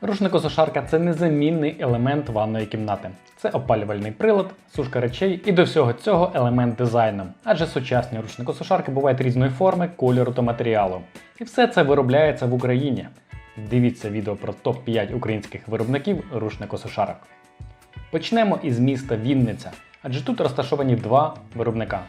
Рушникосушарка це незамінний елемент ванної кімнати. Це опалювальний прилад, сушка речей і до всього цього елемент дизайну. Адже сучасні рушникосушарки бувають різної форми, кольору та матеріалу. І все це виробляється в Україні. Дивіться відео про топ-5 українських виробників рушникосушарок. Почнемо із міста Вінниця, адже тут розташовані два виробника.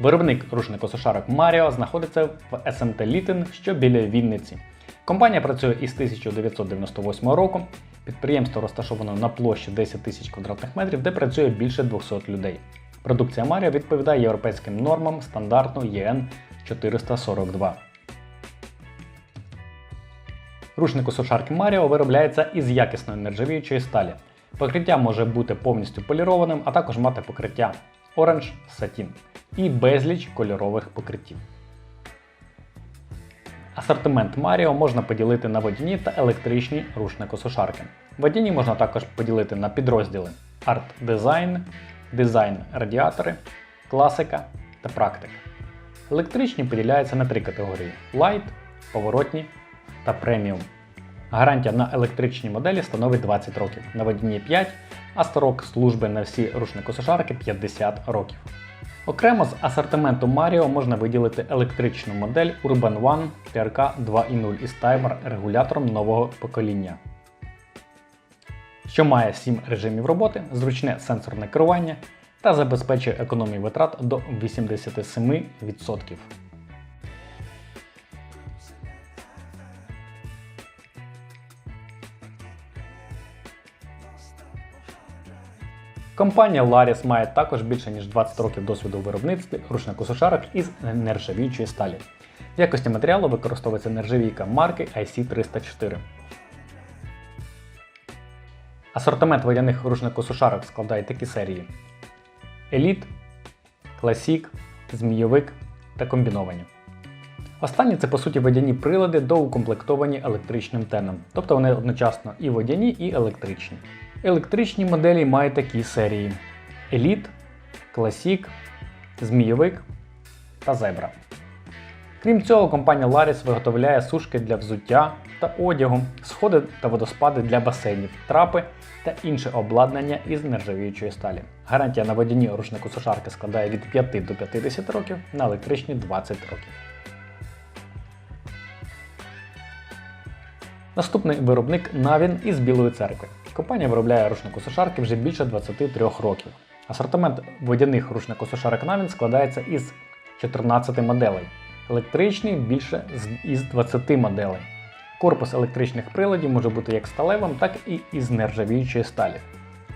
Виробник рушникосушарок Маріо знаходиться в СМТ Літин, що біля Вінниці. Компанія працює із 1998 року. Підприємство розташовано на площі 10 тисяч квадратних метрів, де працює більше 200 людей. Продукція Маріо відповідає європейським нормам стандарту ЄН 442. Рушникосушарки Маріо виробляється із якісної нержавіючої сталі. Покриття може бути повністю полірованим, а також мати покриття Orange Satin і безліч кольорових покриттів. Асортимент Маріо можна поділити на водяні та електричні рушникосушарки. Водяні можна також поділити на підрозділи Art Design, Дизайн радіатори, класика та практика. Електричні поділяються на три категорії: Light, поворотні та преміум. Гарантія на електричні моделі становить 20 років, на водяні 5, а строк служби на всі рушникосушарки 50 років. Окремо з асортименту Mario можна виділити електричну модель Urban One TRK 2.0 із таймер-регулятором нового покоління, що має 7 режимів роботи, зручне сенсорне керування та забезпечує економію витрат до 87%. Компанія Laris має також більше ніж 20 років досвіду у виробництві рушникосушарок із нержавіючої сталі. В якості матеріалу використовується нержавійка марки IC304. Асортимент водяних рушникосушарок складає такі серії: Elite, Classic, Змійовик та комбіновані. Останні це по суті водяні прилади доукомплектовані електричним теном, тобто вони одночасно і водяні, і електричні. Електричні моделі мають такі серії: Elite, Classic, Змійовик та Zebra. Крім цього, компанія Laris виготовляє сушки для взуття та одягу, сходи та водоспади для басейнів, трапи та інше обладнання із нержавіючої сталі. Гарантія на водяні рушнику сушарки складає від 5 до 50 років, на електричні 20 років. Наступний виробник Navin із Білої церкви. Компанія виробляє рушникосушарки вже більше 23 років. Асортимент водяних рушникосушарок Navin складається із 14 моделей, електричний більше із 20 моделей. Корпус електричних приладів може бути як сталевим, так і із нержавіючої сталі.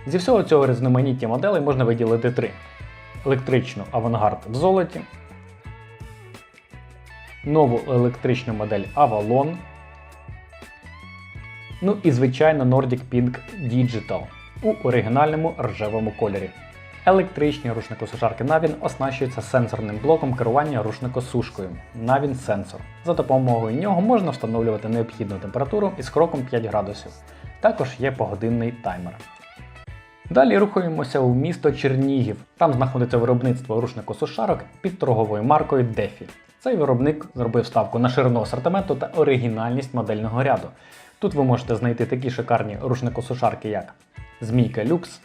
Зі всього цього різноманіття моделей можна виділити три: електричну авангард в золоті, нову електричну модель Avalon, Ну і звичайно Nordic Pink Digital у оригінальному ржавому кольорі. Електричні рушникосушарки Navin оснащуються сенсорним блоком керування рушникосушкою Navin Sensor. За допомогою нього можна встановлювати необхідну температуру із кроком 5 градусів. Також є погодинний таймер. Далі рухаємося в місто Чернігів. Там знаходиться виробництво рушникосушарок під торговою маркою DeFi. Цей виробник зробив ставку на ширину асортименту та оригінальність модельного ряду. Тут ви можете знайти такі шикарні рушникосушарки, як Змійка Люкс,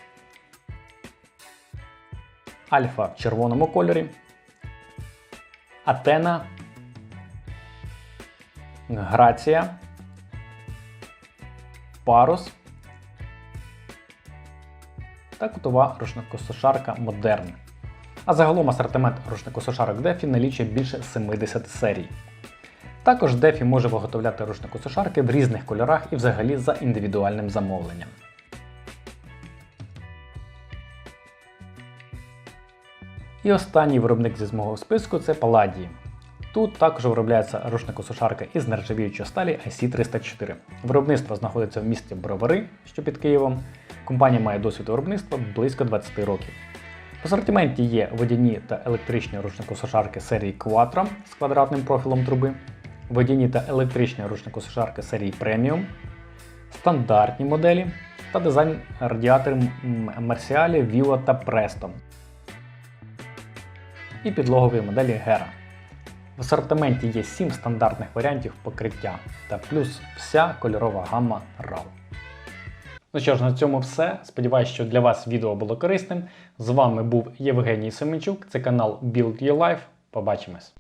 Альфа в червоному кольорі, Атена, Грація, Парус та кутова рушникосушарка Модерн. А загалом асортимент рушникосушарок DeFi налічує більше 70 серій. Також DeFi може виготовляти рушникосушарки в різних кольорах і взагалі за індивідуальним замовленням. І останній виробник зі мого списку це Palladium. Тут також виробляється рушникосушарка із нержавіючої сталі IC304. Виробництво знаходиться в місті Бровари, що під Києвом. Компанія має досвід виробництва близько 20 років. В асортименті є водяні та електричні рушникосушарки серії Quattro з квадратним профілем труби, водяні та електричні рушникосушарки серії Premium, стандартні моделі та дизайн радіаторів Merciali, Vivo та Presto і підлогові моделі Gera. В асортименті є 7 стандартних варіантів покриття та плюс вся кольорова гамма RAW. Ну що ж, на цьому все. Сподіваюсь, що для вас відео було корисним. З вами був Євгеній Семенчук, це канал Build Your Life. Побачимось!